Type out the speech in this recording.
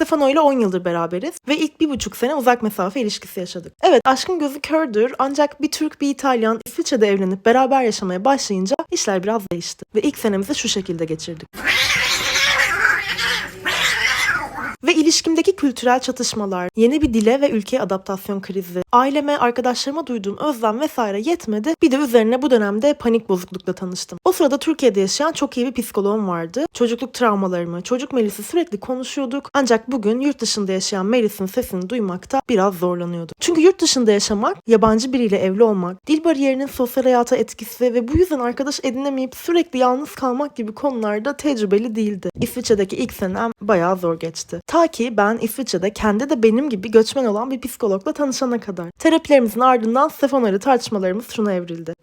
Stefano ile 10 yıldır beraberiz ve ilk bir buçuk sene uzak mesafe ilişkisi yaşadık. Evet aşkın gözü kördür ancak bir Türk bir İtalyan İsviçre'de evlenip beraber yaşamaya başlayınca işler biraz değişti. Ve ilk senemizi şu şekilde geçirdik. Ve ilişkimdeki kültürel çatışmalar, yeni bir dile ve ülkeye adaptasyon krizi, aileme, arkadaşlarıma duyduğum özlem vesaire yetmedi. Bir de üzerine bu dönemde panik bozuklukla tanıştım. O sırada Türkiye'de yaşayan çok iyi bir psikoloğum vardı. Çocukluk travmalarımı, çocuk Melis'i sürekli konuşuyorduk. Ancak bugün yurt dışında yaşayan Melis'in sesini duymakta biraz zorlanıyordum. Çünkü yurt dışında yaşamak, yabancı biriyle evli olmak, dil bariyerinin sosyal hayata etkisi ve bu yüzden arkadaş edinemeyip sürekli yalnız kalmak gibi konularda tecrübeli değildi. İsviçre'deki ilk senem bayağı zor geçti. Ta ki ben İsviçre'de kendi de benim gibi göçmen olan bir psikologla tanışana kadar. Terapilerimizin ardından Stefano ile tartışmalarımız şuna evrildi.